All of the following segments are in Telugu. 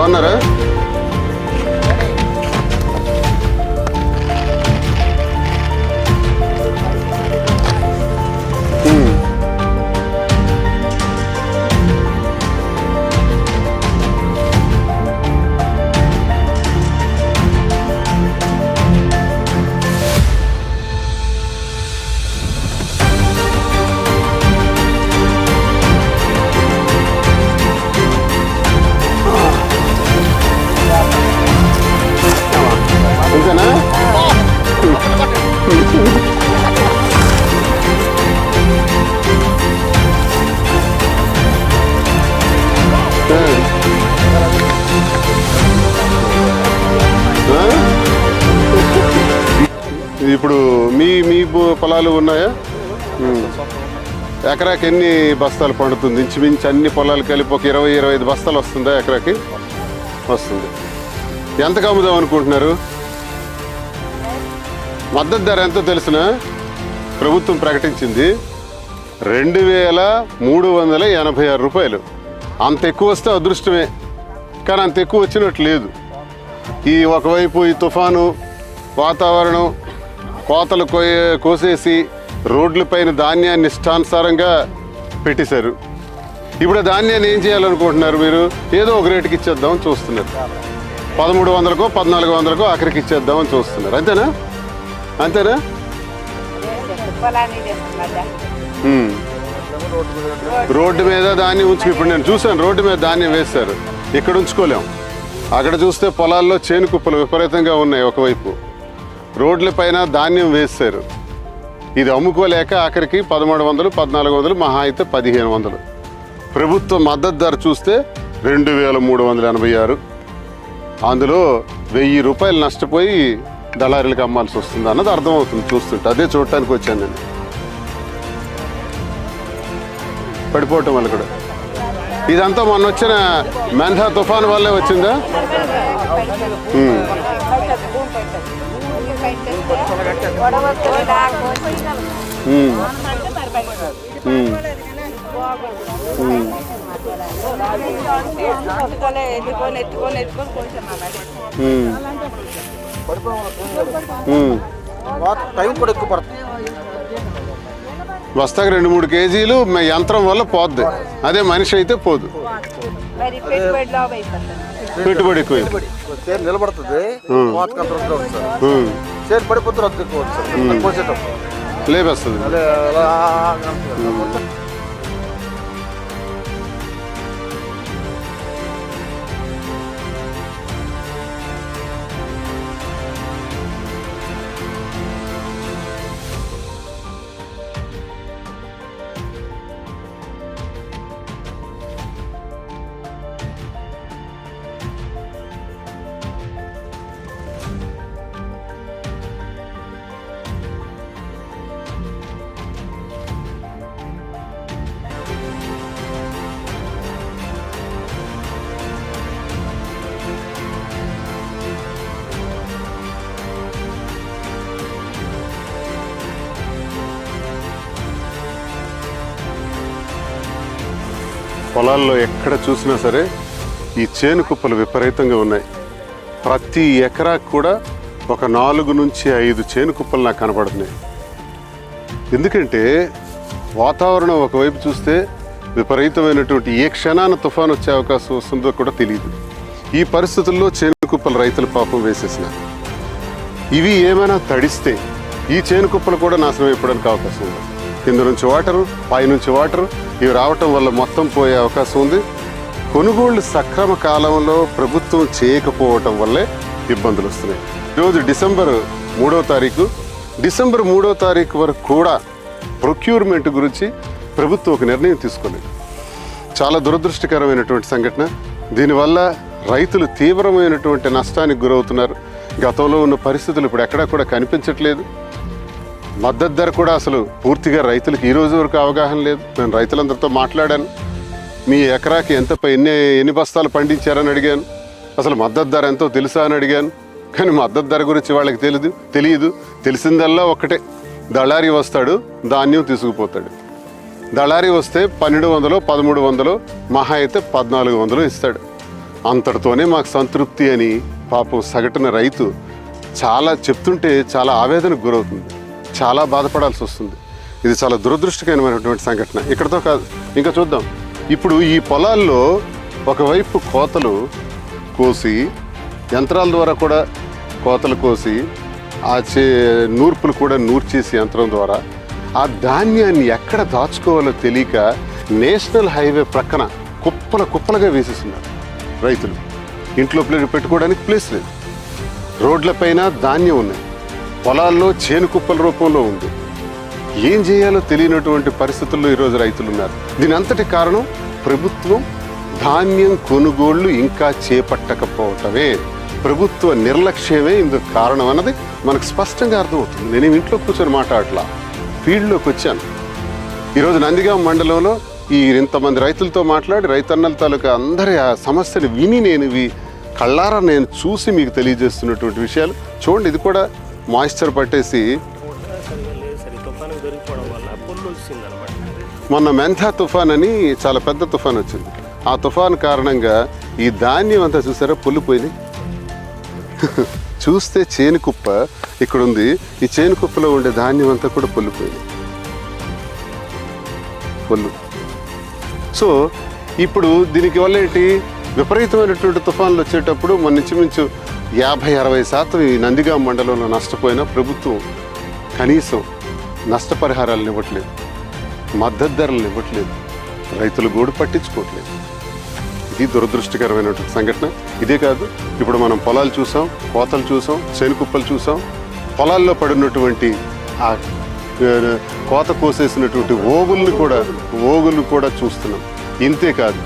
బాగున్నారా? పొలాలు ఉన్నాయా? ఎకరాకి ఎన్ని బస్తాలు పండుతుంది? ఇంచుమించు అన్ని పొలాలు కలిపి ఒక ఇరవై ఇరవై ఐదు బస్తాలు వస్తుందా ఎకరాకి? వస్తుంది. ఎంతకు అమ్ముదాం అనుకుంటున్నారు? మద్దతు ధర ఎంతో తెలిసిన? ప్రభుత్వం ప్రకటించింది రెండు వేల మూడు వందల ఎనభై ఆరు రూపాయలు. అంత ఎక్కువ వస్తే అదృష్టమే కానీ అంత ఎక్కువ వచ్చినట్టు లేదు. ఈ ఒకవైపు ఈ తుఫాను వాతావరణం కోతలు కోయ కోసేసి రోడ్లపైన ధాన్యాన్ని ఇష్టానుసారంగా పెట్టేశారు. ఇప్పుడు ధాన్యాన్ని ఏం చేయాలనుకుంటున్నారు మీరు? ఏదో ఒక రేటుకి ఇచ్చేద్దామని చూస్తున్నారు. పదమూడు వందలకో పద్నాలుగు వందలకో అక్కడికి ఇచ్చేద్దామని చూస్తున్నారు. అంతేనా? అంతేనా? రోడ్డు మీద ధాన్యం ఉంచు ఇప్పుడు నేను చూశాను రోడ్డు మీద ధాన్యం వేస్తారు ఇక్కడ ఉంచుకోలేం. అక్కడ చూస్తే పొలాల్లో చేను కుప్పలు విపరీతంగా ఉన్నాయి ఒకవైపు. రోడ్ల పైన ధాన్యం వేస్తారు. ఇది అమ్ముకోలేక ఆఖరికి పదమూడు వందలు పద్నాలుగు వందలు మహా అయితే పదిహేను వందలు. ప్రభుత్వ మద్దతు ధర చూస్తే రెండు వేల మూడు వందల ఎనభై ఆరు. అందులో వెయ్యి రూపాయలు నష్టపోయి దళారీలకు అమ్మాల్సి వస్తుంది అన్నది అర్థమవుతుంది చూస్తుంటే. అదే చూడటానికి వచ్చాను నేను. పడిపోవటం వల్ల కూడా. ఇదంతా మొన్న వచ్చిన మెంధా తుఫాన్ వల్లే వచ్చిందా. ఎత్తుకొని ఎత్తుకొని ఎత్తుకొని ఎత్తుకొని కొంచెం అన్నది ఉమ్. ఉమ్. టైం కూడా ఎక్కువ పడుతుంది వస్తాకి రెండు మూడు కేజీలు మ- యంత్రం వల్ల పోద్ది. అదే మనిషి అయితే పోదు. పెట్టుబడి ఎక్కువ. నిలబడుతుంది. చేరు పడిపోతే రద్దు ఎక్కువ అవుతుంది సార్ కోసేటప్పుడు లేపేస్తుంది పొలాల్లో ఎక్కడ చూసినా సరే ఈ చేను కుప్పలు విపరీతంగా ఉన్నాయి. ప్రతి ఎకరాకు కూడా ఒక నాలుగు నుంచి ఐదు చేను కుప్పలు నాకు కనపడుతున్నాయి ఎందుకంటే వాతావరణం ఒకవైపు చూస్తే విపరీతమైనటువంటి ఏ క్షణాన తుఫాన్ వచ్చే అవకాశం వస్తుందో కూడా తెలియదు ఈ పరిస్థితుల్లో చేను కుప్పలు రైతుల పాపం వేసేసినారు. ఇవి ఏమైనా తడిస్తే ఈ చేను కుప్పలు కూడా నాశనం అయిపోవడానికి అవకాశం ఉంది. కింద నుంచి వాటరు పైనుంచి వాటరు ఇవి రావటం వల్ల మొత్తం పోయే అవకాశం ఉంది. కొనుగోళ్ళు సక్రమ కాలంలో ప్రభుత్వం చేయకపోవటం వల్లే ఇబ్బందులు వస్తున్నాయి. ఈరోజు డిసెంబర్ మూడో తారీఖు. డిసెంబర్ మూడో తారీఖు వరకు కూడా ప్రొక్యూర్మెంట్ గురించి ప్రభుత్వం ఒక నిర్ణయం తీసుకోలేదు. చాలా దురదృష్టకరమైనటువంటి సంఘటన. దీనివల్ల రైతులు తీవ్రమైనటువంటి నష్టానికి గురవుతున్నారు. గతంలో ఉన్న పరిస్థితులు ఇప్పుడు ఎక్కడా కూడా కనిపించట్లేదు. మద్దతు ధర కూడా అసలు పూర్తిగా రైతులకు ఈ రోజు వరకు అవగాహన లేదు. నేను రైతులందరితో మాట్లాడాను. మీ ఎకరాకి ఎంత ఎన్ని ఎన్ని బస్తాలు పండించారని అడిగాను. అసలు మద్దతు ధర ఎంతో తెలుసా అని అడిగాను. కానీ మద్దతు ధర గురించి వాళ్ళకి తెలియదు తెలియదు. తెలిసిందల్లా ఒక్కటే. దళారి వస్తాడు ధాన్యం తీసుకుపోతాడు. దళారి వస్తే పన్నెండు వందలు పదమూడు వందలు మహా అయితే పద్నాలుగు వందలు ఇస్తాడు. అంతటితోనే మాకు సంతృప్తి అని పాపం సగటున రైతు చాలా చెప్తుంటే చాలా ఆవేదనకు గురవుతుంది. చాలా బాధపడాల్సి వస్తుంది. ఇది చాలా దురదృష్టకరమైనటువంటి సంఘటన. ఇక్కడతో కాదు ఇంకా చూద్దాం. ఇప్పుడు ఈ పొలాల్లో ఒకవైపు కోతలు కోసి యంత్రాల ద్వారా కూడా కోతలు కోసి ఆ చే నూర్పులు కూడా నూర్చేసి యంత్రం ద్వారా ఆ ధాన్యాన్ని ఎక్కడ దాచుకోవాలో తెలియక నేషనల్ హైవే ప్రక్కన కుప్పల కుప్పలుగా వేసేస్తున్నారు రైతులు. ఇంట్లో ప్లేట్ పెట్టుకోవడానికి ప్లేస్ లేదు. రోడ్లపైన ధాన్యం ఉన్నాయి. పొలాల్లో చేను కుప్పల రూపంలో ఉంది. ఏం చేయాలో తెలియనటువంటి పరిస్థితుల్లో ఈరోజు రైతులు ఉన్నారు దీని అంతటి కారణం ప్రభుత్వం ధాన్యం కొనుగోళ్ళు ఇంకా చేపట్టకపోవటమే. ప్రభుత్వ నిర్లక్ష్యమే ఇందుకు కారణం అన్నది మనకు స్పష్టంగా అర్థమవుతుంది. నేను ఇంట్లో కూర్చొని మాట్లాడలా. ఫీల్డ్లోకి వచ్చాను. ఈరోజు నందిగాం మండలంలో ఈ ఇంతమంది రైతులతో మాట్లాడి రైతన్నల తాలూకా అందరి ఆ సమస్యను విని నేను ఇవి కళ్ళారా నేను చూసి మీకు తెలియజేస్తున్నటువంటి విషయాలు. చూడండి ఇది కూడా మాయిశ్చర్ పట్టేసి మొన్న మెంథా తుఫాన్ అని చాలా పెద్ద తుఫాన్ వచ్చింది. ఆ తుఫాన్ కారణంగా ఈ ధాన్యం అంతా చూసారా? పొల్లిపోయింది. చూస్తే చేను కుప్ప ఇక్కడ ఉంది ఈ చేను కుప్పలో ఉండే ధాన్యం అంతా కూడా పొల్లిపోయింది. పొల్లు. సో ఇప్పుడు దీనికి వల్ల ఏంటి? విపరీతమైనటువంటి తుఫాన్లు వచ్చేటప్పుడు మన ఇంచుమించు యాభై అరవై శాతం ఈ నందిగాం మండలంలో నష్టపోయిన ప్రభుత్వం కనీసం నష్టపరిహారాలను ఇవ్వట్లేదు మద్దతు ధరలను ఇవ్వట్లేదు రైతులు గోడు పట్టించుకోవట్లేదు. ఇది దురదృష్టకరమైనటువంటి సంఘటన. ఇదే కాదు ఇప్పుడు మనం పొలాలు చూసాం కోతలు చూసాం చేనుకుప్పలు చూసాం పొలాల్లో పడినటువంటి ఆ కోత కోసేసినటువంటి ఓగుల్ని కూడా ఓగుల్ని కూడా చూస్తున్నాం. ఇంతే కాదు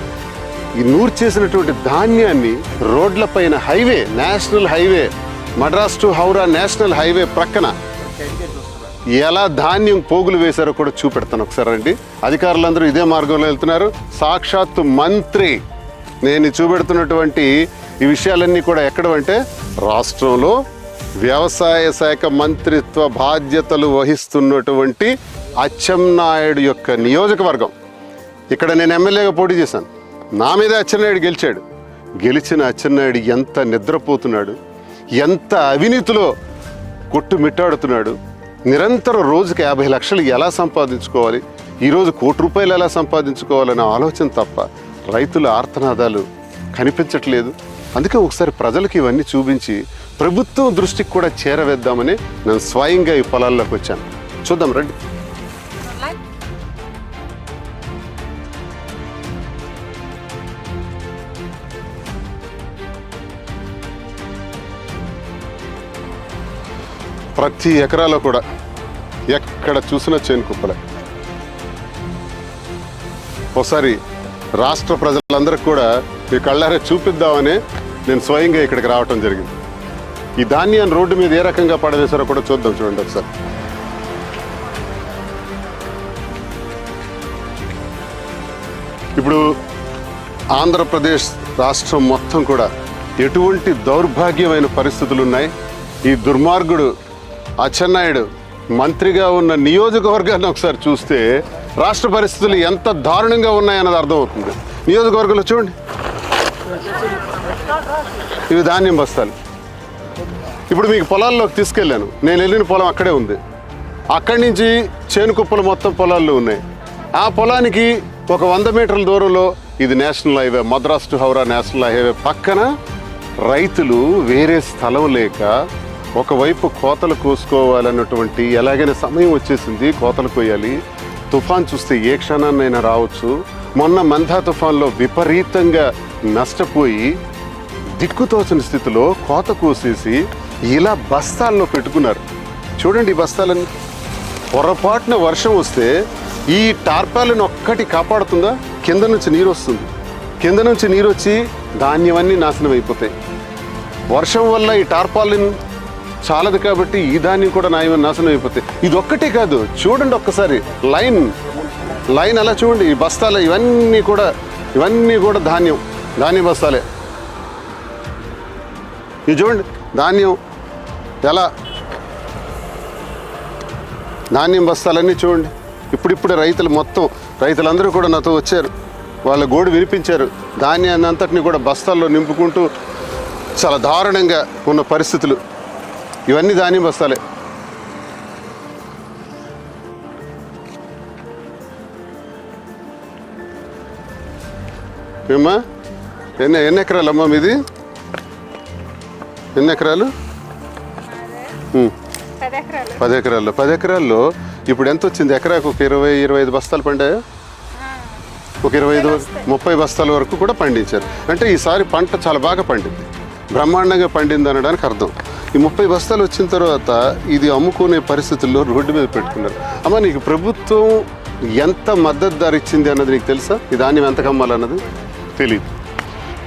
ఈ నూరు చేసినటువంటి ధాన్యాన్ని రోడ్లపైన highway national highway Madras to Howrah national highway ప్రక్కన ఎలా ధాన్యం పోగులు వేశారో కూడా చూపెడతాను ఒకసారి రండి. అధికారులందరూ ఇదే మార్గంలో వెళ్తున్నారు. సాక్షాత్తు మంత్రి నేను చూపెడుతున్నటువంటి ఈ విషయాలన్నీ కూడా ఎక్కడ అంటే రాష్ట్రంలో వ్యవసాయ శాఖ మంత్రిత్వ బాధ్యతలు వహిస్తున్నటువంటి అచ్చెన్నాయుడు యొక్క నియోజకవర్గం. ఇక్కడ నేను ఎమ్మెల్యేగా పోటీ చేశాను. నా మీద అచ్చెన్నాయుడు గెలిచాడు. గెలిచిన అచ్చెన్నాయుడు ఎంత నిద్రపోతున్నాడు ఎంత అవినీతిలో కొట్టుమిట్టాడుతున్నాడు నిరంతరం రోజుకి యాభై లక్షలు ఎలా సంపాదించుకోవాలి ఈరోజు కోటి రూపాయలు ఎలా సంపాదించుకోవాలనే ఆలోచన తప్ప రైతుల ఆర్తనాదాలు కనిపించట్లేదు. అందుకే ఒకసారి ప్రజలకు ఇవన్నీ చూపించి ప్రభుత్వం దృష్టికి కూడా చేరవేద్దామని నేను స్వయంగా ఈ పొలాల్లోకి వచ్చాను. చూద్దాం రండి. ప్రతి ఎకరాలో కూడా ఎక్కడ చూసినా చేను కుప్పలే. ఒకసారి రాష్ట్ర ప్రజలందరికీ కూడా మీ కళ్ళారే చూపిద్దామని నేను స్వయంగా ఇక్కడికి రావటం జరిగింది. ఈ ధాన్యాన్ని రోడ్డు మీద ఏ రకంగా పడవేశారో కూడా చూద్దాం చూడండి ఒకసారి. ఇప్పుడు ఆంధ్రప్రదేశ్ రాష్ట్రం మొత్తం కూడా ఎటువంటి దౌర్భాగ్యమైన పరిస్థితులు ఉన్నాయి ఈ దుర్మార్గుడు అచ్చెన్నాయుడు మంత్రిగా ఉన్న నియోజకవర్గాన్ని ఒకసారి చూస్తే రాష్ట్ర పరిస్థితులు ఎంత దారుణంగా ఉన్నాయన్నది అర్థమవుతుంది. నియోజకవర్గంలో చూడండి. ఇవి ధాన్యం బస్తాలు. ఇప్పుడు మీకు పొలాల్లోకి తీసుకెళ్ళాను. నేను వెళ్ళిన పొలం అక్కడే ఉంది. అక్కడి నుంచి చేను కుప్పలు మొత్తం పొలాల్లో ఉన్నాయి. ఆ పొలానికి ఒక వంద మీటర్ల దూరంలో ఇది national highway Madras to Howrah national highway పక్కన రైతులు వేరే స్థలం లేక ఒకవైపు కోతలు కోసుకోవాలన్నటువంటి ఎలాగైనా సమయం వచ్చేసింది కోతలు కోయాలి. తుఫాన్ చూస్తే ఏ క్షణాన్నైనా రావచ్చు. మొన్న మందా తుఫాన్లో విపరీతంగా నష్టపోయి దిక్కుతోచని స్థితిలో కోత కోసేసి ఇలా బస్తాల్లో పెట్టుకున్నారు. చూడండి బస్తాలని పొరపాటున వర్షం వస్తే ఈ టార్పాలను ఒక్కటి కాపాడుతుందా? కింద నుంచి నీరు వస్తుంది. కింద నుంచి నీరు వచ్చి ధాన్యం అన్నీ నాశనం అయిపోతాయి. వర్షం వల్ల ఈ టార్పాలిన్ చాలదు కాబట్టి ఈ ధాన్యం కూడా నాయమని నాశనం అయిపోతాయి ఇది ఒక్కటే కాదు చూడండి ఒక్కసారి లైన్ లైన్ అలా చూడండి ఈ బస్తాలు ఇవన్నీ కూడా ఇవన్నీ కూడా ధాన్యం ధాన్య బస్తాలే. ఇది చూడండి ధాన్యం ఎలా? ధాన్యం బస్తాలన్నీ చూడండి ఇప్పుడిప్పుడే రైతులు మొత్తం రైతులందరూ కూడా నాతో వచ్చారు. వాళ్ళ గోడు వినిపించారు. ధాన్యాన్ని అంతటిని కూడా బస్తాల్లో నింపుకుంటూ చాలా దారుణంగా ఉన్న పరిస్థితులు. ఇవన్నీ ధాన్యం బస్తాలే. ఏమ్మా? ఎన్ని ఎన్ని ఎకరాలు అమ్మా మీది? ఎన్ని ఎకరాలు? పది ఎకరాలు పది ఎకరాల్లో పది ఎకరాల్లో ఇప్పుడు ఎంత వచ్చింది? ఎకరాకు ఒక ఇరవై ఇరవై ఐదు బస్తాలు పండాయా? ఒక ఇరవై ఐదు ముప్పై బస్తాల వరకు కూడా పండించారు. అంటే ఈసారి పంట చాలా బాగా పండింది. బ్రహ్మాండంగా పండింది అనడానికి అర్థం. ఈ ముప్పై బస్తాలు వచ్చిన తర్వాత ఇది అమ్ముకునే పరిస్థితుల్లో రోడ్డు మీద పెట్టుకున్నారు. అమ్మ నీకు ప్రభుత్వం ఎంత మద్దతు ధర ఇచ్చింది అన్నది నీకు తెలుసా? ఈ ధాన్యం ఎంత కమ్మాలన్నది? తెలియదు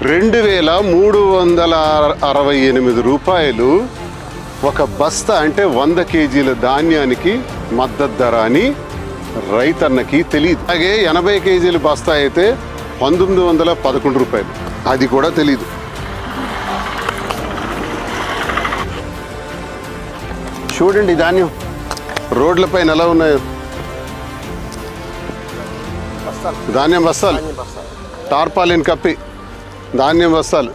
రెండు వేల మూడు వందల అరవై ఎనిమిది రూపాయలు ఒక బస్తా అంటే వంద కేజీల ధాన్యానికి మద్దతు ధర అని రైతన్నకి తెలియదు అలాగే ఎనభై కేజీల బస్తా అయితే పంతొమ్మిది వందల పదకొండు రూపాయలు. అది కూడా తెలియదు చూడండి ధాన్యం. రోడ్లపైన ఎలా ఉన్నాయో. ధాన్యం బస్తాలు టార్పాలిన్ కప్పి. ధాన్యం బస్తాలు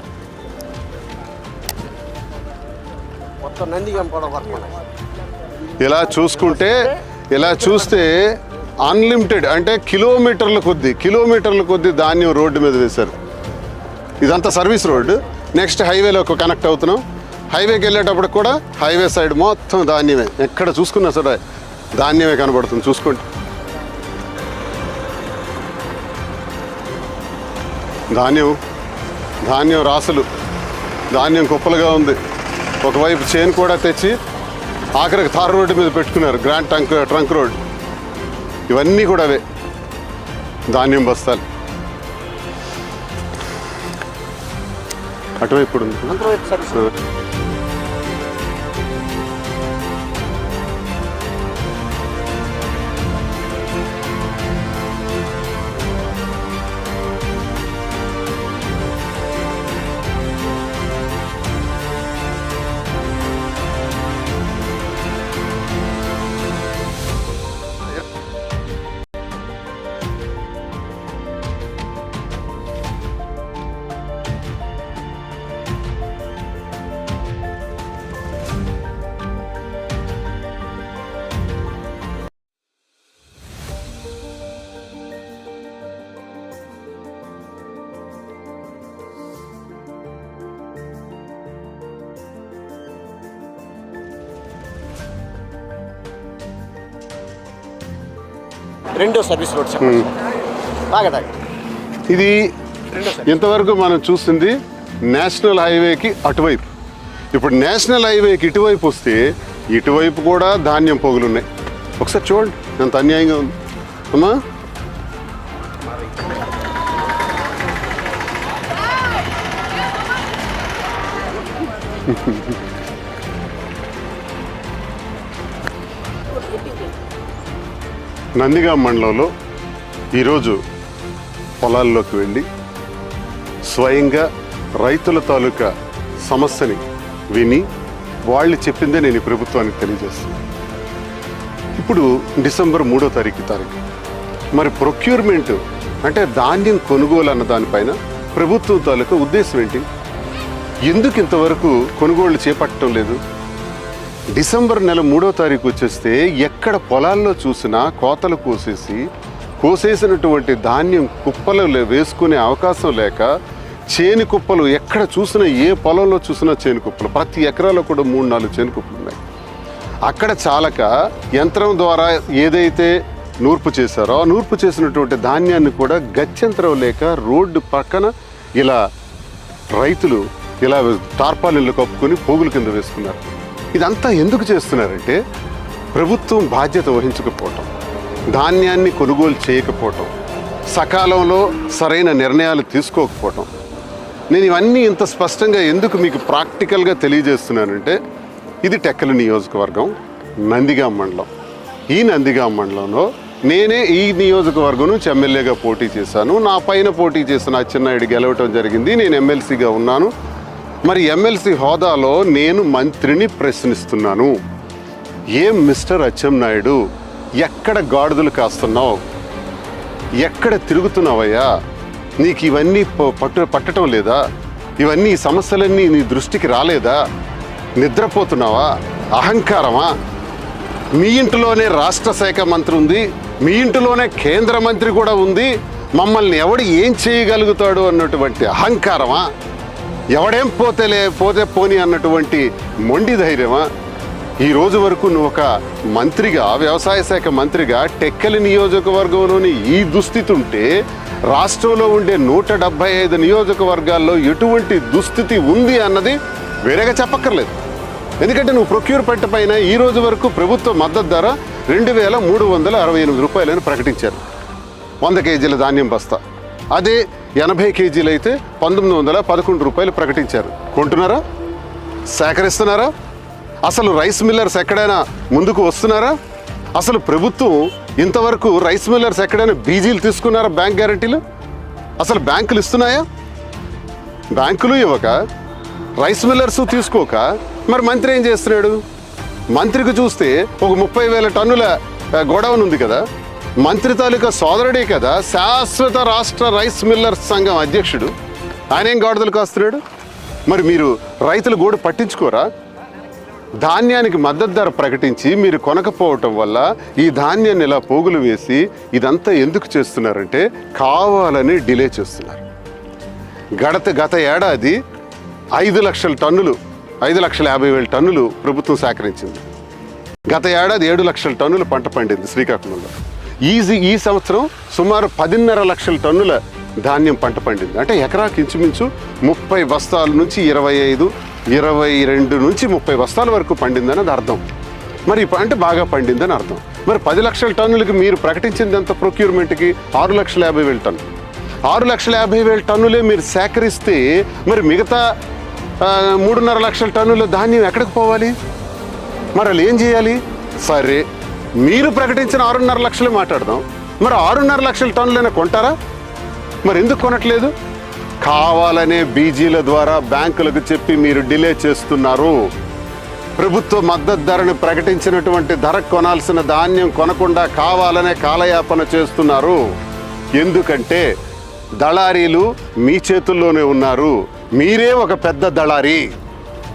ఇలా చూసుకుంటే ఇలా చూస్తే అన్లిమిటెడ్ అంటే కిలోమీటర్ల కొద్దీ కిలోమీటర్ల కొద్దీ ధాన్యం రోడ్డు మీద వేశారు. ఇదంతా సర్వీస్ రోడ్డు. నెక్స్ట్ హైవేలోకి కనెక్ట్ అవుతున్నాం. హైవేకి వెళ్ళేటప్పుడు కూడా హైవే సైడ్ మొత్తం ధాన్యమే. ఎక్కడ చూసుకున్నా సరే ధాన్యమే కనబడుతుంది. చూసుకోండి. ధాన్యం ధాన్యం రాసులు. ధాన్యం కుప్పలుగా ఉంది. ఒకవైపు చేను కూడా తెచ్చి ఆఖరికి తార్ రోడ్డు మీద పెట్టుకున్నారు. Grand trunk trunk road. ఇవన్నీ కూడా అవే. ధాన్యం బస్తాలు. అటువైపు కూడా ఉంది. రెండో సర్వీస్ రోడ్ తాగి ఇది ఇంతవరకు మనం చూసింది నేషనల్ హైవేకి అటువైపు. ఇప్పుడు నేషనల్ హైవేకి ఇటువైపు వస్తే ఇటువైపు కూడా ధాన్యం పోగులు ఉన్నాయి ఒకసారి చూడండి ఎంత అన్యాయంగా ఉంది. అమ్మా. నందిగా మండలంలో ఈరోజు పొలాల్లోకి వెళ్ళి స్వయంగా రైతుల తాలూకా సమస్యని విని వాళ్ళు చెప్పిందే నేను ఈ ప్రభుత్వానికి తెలియజేస్తున్నాను ఇప్పుడు డిసెంబర్ మూడో తారీఖు తారీఖు. మరి ప్రొక్యూర్మెంట్ అంటే ధాన్యం కొనుగోలు అన్న దానిపైన ప్రభుత్వం తాలూకా ఉద్దేశం ఏంటి? ఎందుకు ఇంతవరకు కొనుగోళ్ళు చేపట్టడం లేదు? డిసెంబర్ నెల మూడో తారీఖు వచ్చేస్తే ఎక్కడ పొలాల్లో చూసినా కోతలు కోసేసి కోసేసినటువంటి ధాన్యం కుప్పలు లే- వేసుకునే అవకాశం లేక చేను కుప్పలు ఎక్కడ చూసినా ఏ పొలంలో చూసినా చేను కుప్పలు. ప్రతి ఎకరాలో కూడా మూడు నాలుగు చేను కుప్పలు ఉన్నాయి. అక్కడ చాలక యంత్రం ద్వారా ఏదైతే నూర్పు చేశారో నూర్పు చేసినటువంటి ధాన్యాన్ని కూడా గత్యంతరం లేక రోడ్డు పక్కన ఇలా రైతులు ఇలా టార్పాలిన్లు కప్పుకొని పోగుల కింద వేసుకున్నారు. ఇదంతా ఎందుకు చేస్తున్నారంటే ప్రభుత్వం బాధ్యత వహించకపోవటం ధాన్యాన్ని కొనుగోలు చేయకపోవటం సకాలంలో సరైన నిర్ణయాలు తీసుకోకపోవటం. నేను ఇవన్నీ ఇంత స్పష్టంగా ఎందుకు మీకు ప్రాక్టికల్గా తెలియజేస్తున్నానంటే ఇది టెక్కల నియోజకవర్గం నందిగాం మండలం. ఈ నందిగాం మండలంలో నేనే ఈ నియోజకవర్గం నుంచి ఎమ్మెల్యేగా పోటీ చేశాను. నా పైన పోటీ చేసిన చిన్నాయుడు గెలవటం జరిగింది. నేను ఎమ్మెల్సీగా ఉన్నాను. మరి ఎమ్మెల్సీ హోదాలో నేను మంత్రిని ప్రశ్నిస్తున్నాను. ఏం మిస్టర్ అచ్చెన్నాయుడు ఎక్కడ గాడిదలు కాస్తున్నావు? ఎక్కడ తిరుగుతున్నావయ్యా? నీకు ఇవన్నీ ప- పట్టు పట్టడం లేదా? ఇవన్నీ సమస్యలన్నీ నీ దృష్టికి రాలేదా? నిద్రపోతున్నావా? అహంకారమా? మీ ఇంటిలోనే రాష్ట్ర శాఖ మంత్రి ఉంది. మీ ఇంటిలోనే కేంద్ర మంత్రి కూడా ఉంది. మమ్మల్ని ఎవడు ఏం చేయగలుగుతాడు అన్నటువంటి అహంకారమా? ఎవడేం పోతేలే పోతే పోని అన్నటువంటి మొండి ధైర్యమా? ఈ రోజు వరకు నువ్వు ఒక మంత్రిగా వ్యవసాయ శాఖ మంత్రిగా టెక్కలి నియోజకవర్గంలోని ఈ దుస్థితి ఉంటే రాష్ట్రంలో ఉండే నూట డెబ్బై ఐదు నియోజకవర్గాల్లో ఎటువంటి దుస్థితి ఉంది అన్నది వేరేగా చెప్పక్కర్లేదు. ఎందుకంటే నువ్వు ప్రొక్యూర్మెంట్ పైన ఈ రోజు వరకు ప్రభుత్వ మద్దతు ధర రెండు వేల మూడు వందల అరవై ఎనిమిది రూపాయలని ప్రకటించారు. వంద కేజీల ధాన్యం బస్తా. అదే ఎనభై కేజీలు అయితే పంతొమ్మిది వందల పదకొండు రూపాయలు ప్రకటించారు. కొంటున్నారా? సేకరిస్తున్నారా? అసలు రైస్ మిల్లర్స్ ఎక్కడైనా ముందుకు వస్తున్నారా? అసలు ప్రభుత్వం ఇంతవరకు రైస్ మిల్లర్స్ ఎక్కడైనా బీజీలు తీసుకున్నారా బ్యాంక్ గ్యారంటీలు? అసలు బ్యాంకులు ఇస్తున్నాయా? బ్యాంకులు ఇవ్వక రైస్ మిల్లర్స్ తీసుకోక మరి మంత్రి ఏం చేస్తున్నాడు? మంత్రికి చూస్తే ఒక ముప్పై వేల టన్నుల గోడౌన్ ఉంది కదా? మంత్రి తాలూకా సోదరుడే కదా శాశ్వత రాష్ట్ర రైస్ మిల్లర్స్ సంఘం అధ్యక్షుడు. ఆయన ఏం గాడిదలు కాస్తున్నాడు? మరి మీరు రైతుల గోడు పట్టించుకోరా? ధాన్యానికి మద్దతు ధర ప్రకటించి మీరు కొనకపోవటం వల్ల ఈ ధాన్యాన్ని ఇలా పోగులు వేసి ఇదంతా ఎందుకు చేస్తున్నారంటే కావాలని డిలే చేస్తున్నారు. గడత గత ఏడాది ఐదు లక్షల టన్నులు ఐదు లక్షల యాభై వేల టన్నులు ప్రభుత్వం సేకరించింది. గత ఏడాది ఏడు లక్షల టన్నులు పంట పండింది శ్రీకాకుళంలో. ఈజీ ఈ సంవత్సరం సుమారు పదిన్నర లక్షల టన్నుల ధాన్యం పంట పండింది. అంటే ఎకరాకి ఇంచుమించు ముప్పై బస్తాల నుంచి ఇరవై ఐదు ఇరవై రెండు నుంచి ముప్పై బస్తాల వరకు పండిందని అది అర్థం. మరి అంటే బాగా పండిందని అర్థం. మరి పది లక్షల టన్నులకి మీరు ప్రకటించింది ఎంత ప్రొక్యూర్మెంట్కి? ఆరు లక్షల యాభై వేల టన్నులు ఆరు లక్షల యాభై వేల టన్నులే మీరు సేకరిస్తే మరి మిగతా మూడున్నర లక్షల టన్నుల ధాన్యం ఎక్కడికి పోవాలి? మరి వాళ్ళు ఏం చేయాలి? సరే మీరు ప్రకటించిన ఆరున్నర లక్షలే మాట్లాడదాం. మరి ఆరున్నర లక్షల టన్నులైనా కొంటారా? మరి ఎందుకు కొనట్లేదు? కావాలనే బీజీల ద్వారా బ్యాంకులకు చెప్పి మీరు డిలే చేస్తున్నారు. ప్రభుత్వ మద్దతు ధరను ప్రకటించినటువంటి ధర కొనాల్సిన ధాన్యం కొనకుండా కావాలనే కాలయాపన చేస్తున్నారు. ఎందుకంటే దళారీలు మీ చేతుల్లోనే ఉన్నారు. మీరే ఒక పెద్ద దళారీ.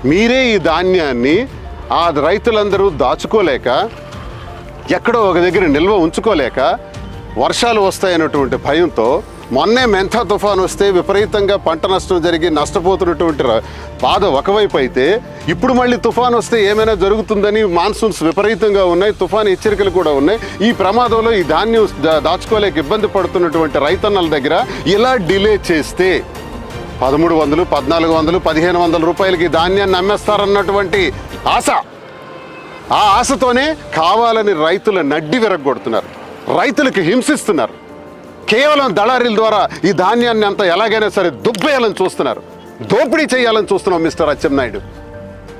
మీరే ఈ ధాన్యాన్ని ఆ రైతులందరూ దాచుకోలేక ఎక్కడో ఒక దగ్గర నిల్వ ఉంచుకోలేక వర్షాలు వస్తాయన్నటువంటి భయంతో మొన్నే మెంథా తుఫాన్ వస్తే విపరీతంగా పంట నష్టం జరిగి నష్టపోతున్నటువంటి బాధ ఒకవైపు అయితే ఇప్పుడు మళ్ళీ తుఫాన్ వస్తే ఏమైనా జరుగుతుందని మాన్సూన్స్ విపరీతంగా ఉన్నాయి తుఫాన్ హెచ్చరికలు కూడా ఉన్నాయి. ఈ ప్రమాదంలో ఈ ధాన్యం దాచుకోలేక ఇబ్బంది పడుతున్నటువంటి రైతన్నల దగ్గర ఇలా డిలే చేస్తే పదమూడు వందలు పద్నాలుగు వందలు పదిహేను వందల రూపాయలకి ధాన్యాన్ని అమ్మేస్తారన్నటువంటి ఆశ. ఆ ఆశతోనే కావాలని రైతుల నడ్డి విరగొడుతున్నారు రైతులకు హింసిస్తున్నారు. కేవలం దళారీల ద్వారా ఈ ధాన్యాన్ని అంతా ఎలాగైనా సరే దుబ్బేయాలని చూస్తున్నారు. దోపిడీ చేయాలని చూస్తున్నాం మిస్టర్ అచ్చెన్నాయుడు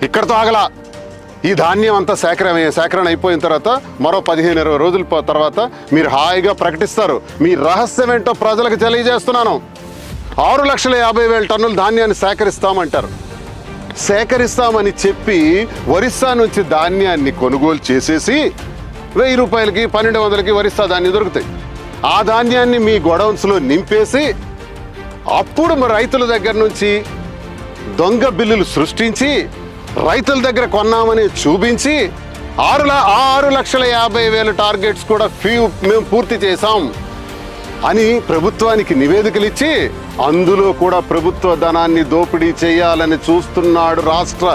ఇక్కడతో ఆగలా. ఈ ధాన్యం అంతా సేకరణ సేకరణ అయిపోయిన తర్వాత మరో పదిహేను ఇరవై రోజుల తర్వాత మీరు హాయిగా ప్రకటిస్తారు. మీ రహస్యం ఏంటో ప్రజలకు తెలియజేస్తున్నాను. ఆరు లక్షల యాభై వేల టన్నుల ధాన్యాన్ని సేకరిస్తామంటారు. సేకరిస్తామని చెప్పి ఒరిస్సా నుంచి ధాన్యాన్ని కొనుగోలు చేసేసి వెయ్యి రూపాయలకి పన్నెండు వందలకి ఒరిస్సా ధాన్యం దొరుకుతాయి. ఆ ధాన్యాన్ని మీ గొడౌన్స్లో నింపేసి అప్పుడు మరి రైతుల దగ్గర నుంచి దొంగ బిల్లులు సృష్టించి రైతుల దగ్గర కొన్నామని చూపించి ఆరు ఆరు లక్షల యాభై వేల టార్గెట్స్ కూడా ఫీ మేము పూర్తి చేశాం అని ప్రభుత్వానికి నివేదికలు ఇచ్చి అందులో కూడా ప్రభుత్వ ధనాన్ని దోపిడీ చేయాలని చూస్తున్నాడు రాష్ట్ర